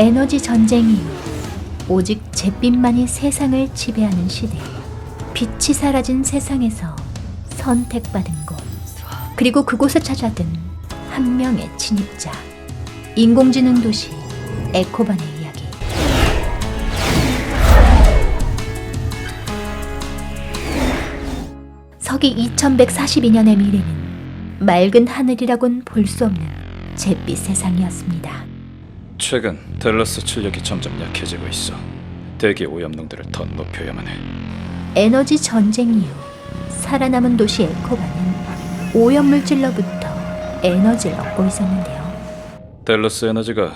에너지 전쟁 이후 오직 잿빛만이 세상을 지배하는 시대. 빛이 사라진 세상에서 선택받은 곳. 그리고 그곳을 찾아든 한 명의 침입자. 인공지능 도시 에코반의 이야기. 서기 2142년의 미래는 맑은 하늘이라곤 볼 수 없는 잿빛 세상이었습니다. 최근 델러스 출력이 점점 약해지고 있어. 대기 오염농도를 더 높여야만 해. 에너지 전쟁 이후 살아남은 도시 에코바는 오염물질로부터 에너지를 얻고 있었는데요. 델러스 에너지가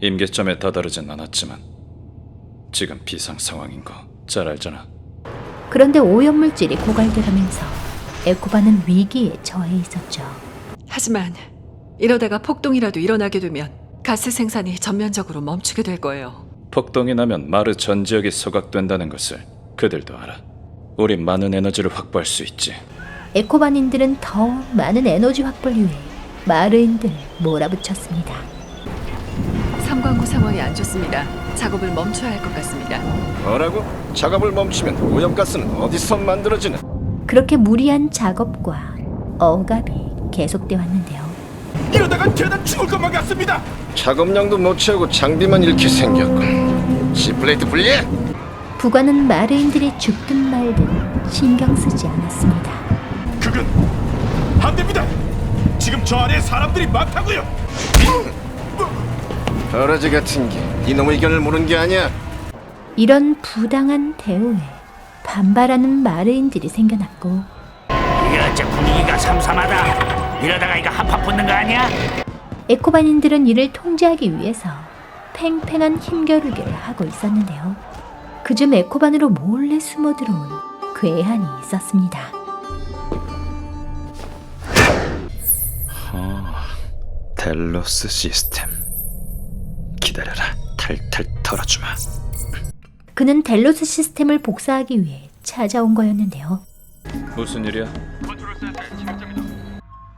임계점에 다다르진 않았지만 지금 비상 상황인 거 잘 알잖아. 그런데 오염물질이 고갈돼가면서 에코바는 위기에 처해 있었죠. 하지만 이러다가 폭동이라도 일어나게 되면 가스 생산이 전면적으로 멈추게 될 거예요. 폭동이 나면 마르 전 지역이 소각된다는 것을 그들도 알아. 우리 많은 에너지를 확보할 수 있지. 에코반인들은 더 많은 에너지 확보를 위해 마르인들을 몰아붙였습니다. 삼광구 상황이 안 좋습니다. 작업을 멈춰야 할 것 같습니다. 뭐라고? 작업을 멈추면 오염가스는 어디서 만들어지는? 그렇게 무리한 작업과 억압이 계속돼 왔는데요. 이러다가 죄다 죽을 것만 같습니다. 작업량도 못 채우고 장비만 잃게 생겼군. 지플레이트 분리해! 부관은 마르인들이 죽든 말든 신경 쓰지 않았습니다. 그건 안 됩니다. 지금 저 안에 사람들이 많다고요. 더러지 같은 게 이놈의 의견을 모르는 게 아니야. 이런 부당한 대우에 반발하는 마르인들이 생겨났고 이게 어째 분위기가 삼삼하다. 이러다가 이거 한판 붙는 거 아니야? 에코반인들은 이를 통제하기 위해서 팽팽한 힘겨루기를 하고 있었는데요. 그중 에코반으로 몰래 숨어 들어온 괴한이 있었습니다. 델러스 시스템. 기다려라. 탈탈 털어주마. 그는 델로스 시스템을 복사하기 위해 찾아온 거였는데요. 무슨 일이야?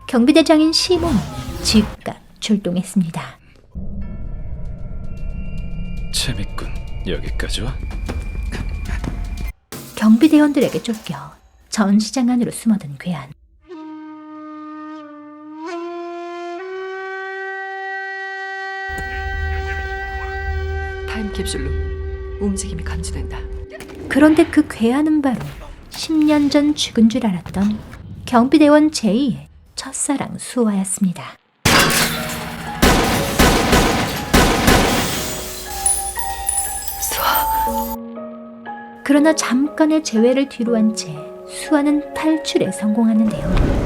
경비대장인 시몬이 즉각 출동했습니다. 재밌군. 여기까지 와. 경비대원들에게 쫓겨 전시장 안으로 숨어든 괴한. 타임캡슐로 움직임이 감지된다. 그런데 그 괴한은 바로 10년 전 죽은 줄 알았던 경비대원 제이의 첫사랑 수아였습니다. 그러나 잠깐의 재회를 뒤로한 채 수아는 탈출에 성공하는데요.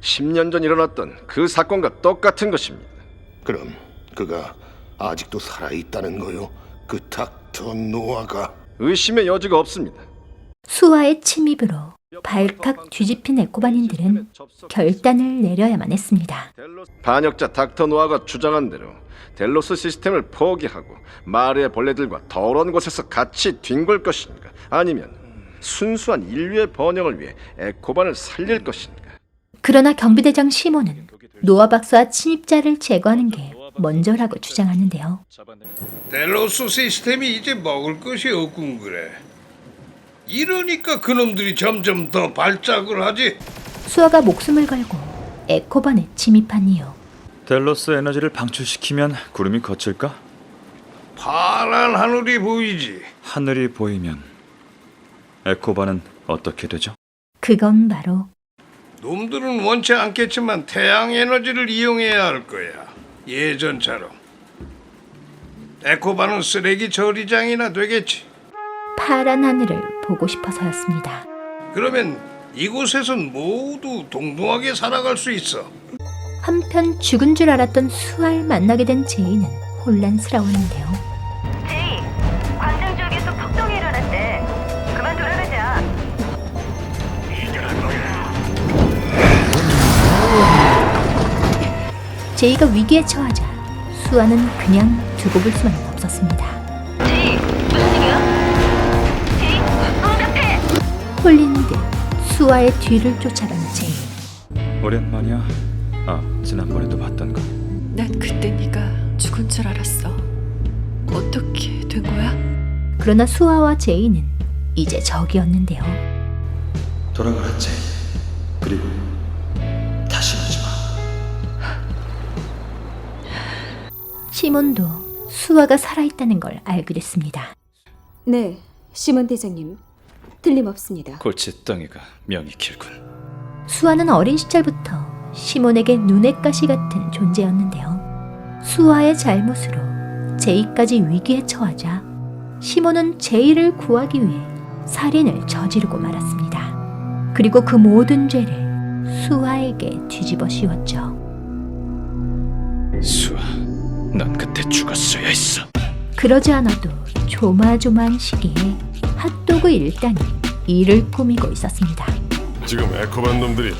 10년 전 일어났던 그 사건과 똑같은 것입니다. 그럼 그가 아직도 살아있다는 거요? 그 닥터 노아가 의심의 여지가 없습니다. 수아의 침입으로 발칵 뒤집힌 에코반인들은 결단을 내려야만 했습니다. 반역자 닥터 노아가 주장한 대로 델로스 시스템을 포기하고 마르의 벌레들과 더러운 곳에서 같이 뒹굴 것인가 아니면 순수한 인류의 번영을 위해 에코반을 살릴 것인가 그러나 경비대장 시몬은 노아 박사와 침입자를 제거하는 게 먼저라고 주장하는데요. 델로스 시스템이 이제 먹을 것이 없군 그래. 이러니까 그놈들이 점점 더 발작을 하지. 수아가 목숨을 걸고 에코반에 침입한 이유. 델러스 에너지를 방출시키면 구름이 거칠까? 파란 하늘이 보이지. 하늘이 보이면 에코바는 어떻게 되죠? 그건 바로 놈들은 원치 않겠지만 태양 에너지를 이용해야 할 거야. 예전처럼. 에코바는 쓰레기 처리장이나 되겠지. 파란 하늘을 보고 싶어서였습니다. 그러면 이곳에선 모두 동등하게 살아갈 수 있어. 한편 죽은 줄 알았던 수아를 만나게 된 제이는 혼란스러웠는데요. 제이, 광장 쪽에서 폭동이 일어났대. 그만 돌아가자. 제이가 위기에 처하자 수아는 그냥 두고 볼 수만은 없었습니다. 홀린 듯 수아의 뒤를 쫓아간 제이. 오랜만이야. 아, 지난번에도 봤던 거. 난 그때 네가 죽은 줄 알았어. 어떻게 된 거야? 그러나 수아와 제이는 이제 적이었는데요. 돌아가라 제이. 그리고 다시 오지 마. 시몬도 수아가 살아있다는 걸 알게 됐습니다. 네, 시몬 대장님. 틀림없습니다. 골칫덩이가 명이 길군. 수아는 어린 시절부터 시몬에게 눈의 가시 같은 존재였는데요. 수아의 잘못으로 제이까지 위기에 처하자 시몬은 제이를 구하기 위해 살인을 저지르고 말았습니다. 그리고 그 모든 죄를 수아에게 뒤집어 씌웠죠. 수아, 넌 그때 죽었어야 했어. 그러지 않아도 조마조마한 시기에 핫도그 일당이 일을 꾸미고 있었습니다. 지금 에코반 놈들이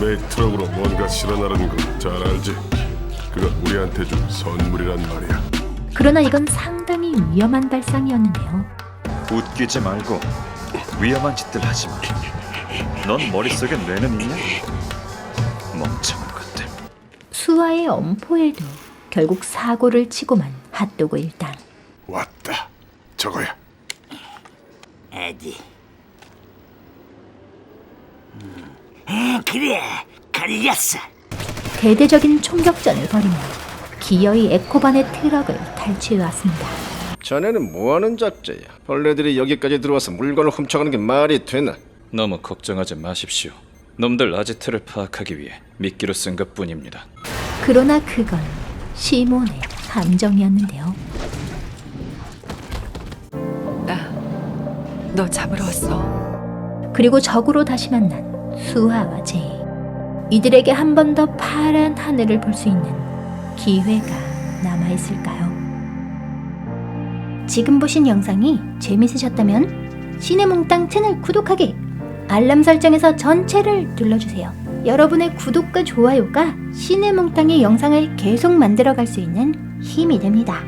매일 트럭으로 뭔가 실어나르는 거 잘 알지? 그건 우리한테 준 선물이란 말이야. 그러나 이건 상당히 위험한 발상이었는데요. 웃기지 말고 위험한 짓들 하지 마. 넌 머릿속에 뇌는 있냐? 멍청한 것들. 수아의 엄포에도 결국 사고를 치고만 핫도그 일당. 왔다. 저거야. 에디. 음, 그래, 걸렸어. 대대적인 총격전을 벌이며 기어이 에코반의 트럭을 탈취해 왔습니다. 자네는 뭐하는 잡자야? 벌레들이 여기까지 들어와서 물건을 훔쳐가는 게 말이 되나? 너무 걱정하지 마십시오. 놈들 아지트를 파악하기 위해 미끼로 쓴 것뿐입니다. 그러나 그건 시몬의 함정이었는데요. 너 잡으러 왔어. 그리고 적으로 다시 만난 수아와 제이. 이들에게 한 번 더 파란 하늘을 볼 수 있는 기회가 남아있을까요? 지금 보신 영상이 재밌으셨다면 시네몽땅 채널 구독하기, 알람 설정에서 전체를 눌러주세요. 여러분의 구독과 좋아요가 시네몽땅의 영상을 계속 만들어갈 수 있는 힘이 됩니다.